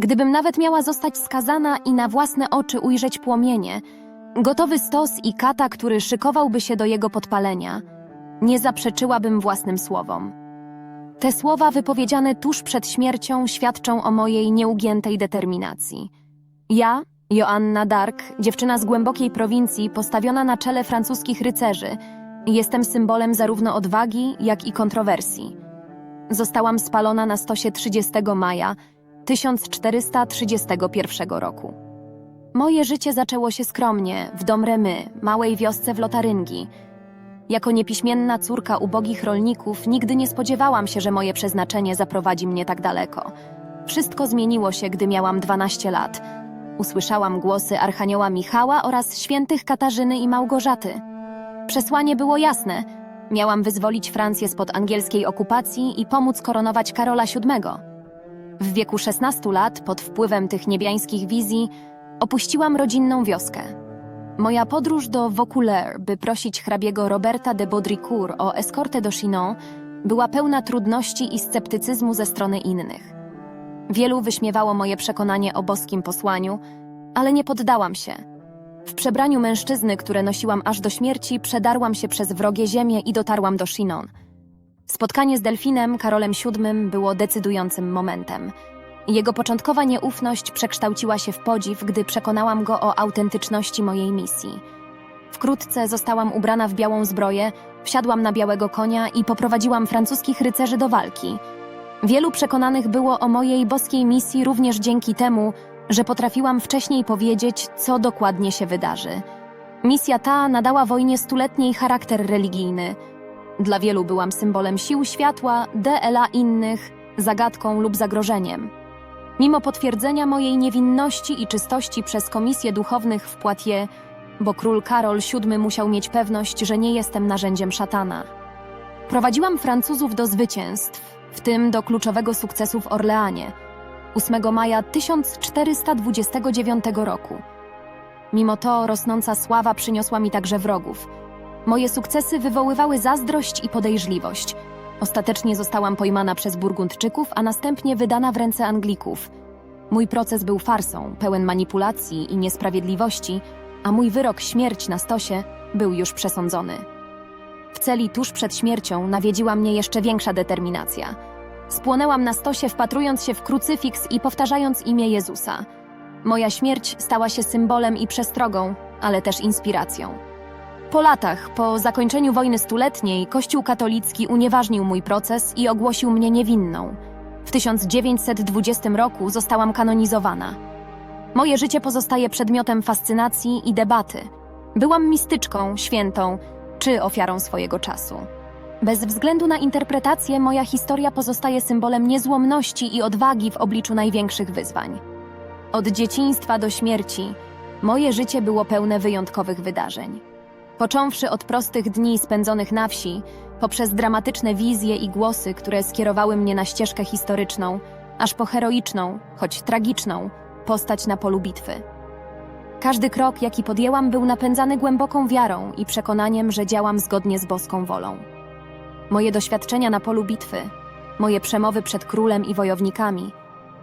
Gdybym nawet miała zostać skazana i na własne oczy ujrzeć płomienie, gotowy stos i kata, który szykowałby się do jego podpalenia, nie zaprzeczyłabym własnym słowom. Te słowa wypowiedziane tuż przed śmiercią świadczą o mojej nieugiętej determinacji. Ja, Joanna Dark, dziewczyna z głębokiej prowincji, postawiona na czele francuskich rycerzy, jestem symbolem zarówno odwagi, jak i kontrowersji. Zostałam spalona na stosie 30 maja 1431 roku. Moje życie zaczęło się skromnie, w Domremy, małej wiosce w Lotaryngii. Jako niepiśmienna córka ubogich rolników nigdy nie spodziewałam się, że moje przeznaczenie zaprowadzi mnie tak daleko. Wszystko zmieniło się, gdy miałam 12 lat. Usłyszałam głosy Archanioła Michała oraz świętych Katarzyny i Małgorzaty. Przesłanie było jasne. Miałam wyzwolić Francję spod angielskiej okupacji i pomóc koronować Karola VII. W wieku 16 lat, pod wpływem tych niebiańskich wizji, opuściłam rodzinną wioskę. Moja podróż do Vaucouleurs, by prosić hrabiego Roberta de Baudricourt o eskortę do Chinon, była pełna trudności i sceptycyzmu ze strony innych. Wielu wyśmiewało moje przekonanie o boskim posłaniu, ale nie poddałam się. W przebraniu mężczyzny, które nosiłam aż do śmierci, przedarłam się przez wrogie ziemię i dotarłam do Chinon. Spotkanie z Delfinem, Karolem VII, było decydującym momentem. Jego początkowa nieufność przekształciła się w podziw, gdy przekonałam go o autentyczności mojej misji. Wkrótce zostałam ubrana w białą zbroję, wsiadłam na białego konia i poprowadziłam francuskich rycerzy do walki. Wielu przekonanych było o mojej boskiej misji również dzięki temu, że potrafiłam wcześniej powiedzieć, co dokładnie się wydarzy. Misja ta nadała wojnie stuletniej charakter religijny. Dla wielu byłam symbolem sił światła, DLA innych, zagadką lub zagrożeniem. Mimo potwierdzenia mojej niewinności i czystości przez komisję duchownych w Poitiers, bo król Karol VII musiał mieć pewność, że nie jestem narzędziem szatana. Prowadziłam Francuzów do zwycięstw, w tym do kluczowego sukcesu w Orleanie, 8 maja 1429 roku. Mimo to rosnąca sława przyniosła mi także wrogów. Moje sukcesy wywoływały zazdrość i podejrzliwość. Ostatecznie zostałam pojmana przez Burgundczyków, a następnie wydana w ręce Anglików. Mój proces był farsą, pełen manipulacji i niesprawiedliwości, a mój wyrok śmierć na stosie był już przesądzony. W celi tuż przed śmiercią nawiedziła mnie jeszcze większa determinacja. Spłonęłam na stosie, wpatrując się w krucyfiks i powtarzając imię Jezusa. Moja śmierć stała się symbolem i przestrogą, ale też inspiracją. Po latach, po zakończeniu wojny stuletniej, Kościół katolicki unieważnił mój proces i ogłosił mnie niewinną. W 1920 roku zostałam kanonizowana. Moje życie pozostaje przedmiotem fascynacji i debaty. Byłam mistyczką, świętą czy ofiarą swojego czasu. Bez względu na interpretację, moja historia pozostaje symbolem niezłomności i odwagi w obliczu największych wyzwań. Od dzieciństwa do śmierci, moje życie było pełne wyjątkowych wydarzeń. Począwszy od prostych dni spędzonych na wsi, poprzez dramatyczne wizje i głosy, które skierowały mnie na ścieżkę historyczną, aż po heroiczną, choć tragiczną, postać na polu bitwy. Każdy krok, jaki podjęłam, był napędzany głęboką wiarą i przekonaniem, że działam zgodnie z boską wolą. Moje doświadczenia na polu bitwy, moje przemowy przed królem i wojownikami,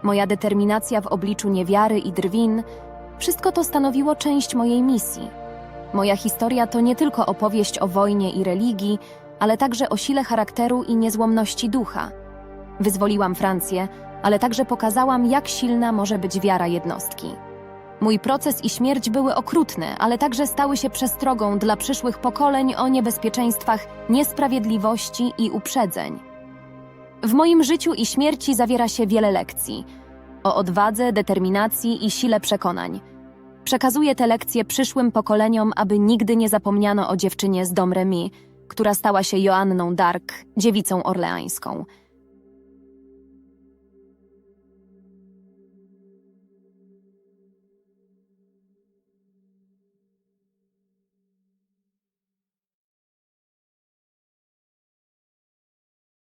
moja determinacja w obliczu niewiary i drwin, wszystko to stanowiło część mojej misji. Moja historia to nie tylko opowieść o wojnie i religii, ale także o sile charakteru i niezłomności ducha. Wyzwoliłam Francję, ale także pokazałam, jak silna może być wiara jednostki. Mój proces i śmierć były okrutne, ale także stały się przestrogą dla przyszłych pokoleń o niebezpieczeństwach niesprawiedliwości i uprzedzeń. W moim życiu i śmierci zawiera się wiele lekcji o odwadze, determinacji i sile przekonań. Przekazuję te lekcje przyszłym pokoleniom, aby nigdy nie zapomniano o dziewczynie z Domremy, która stała się Joanną Dark, dziewicą orleańską –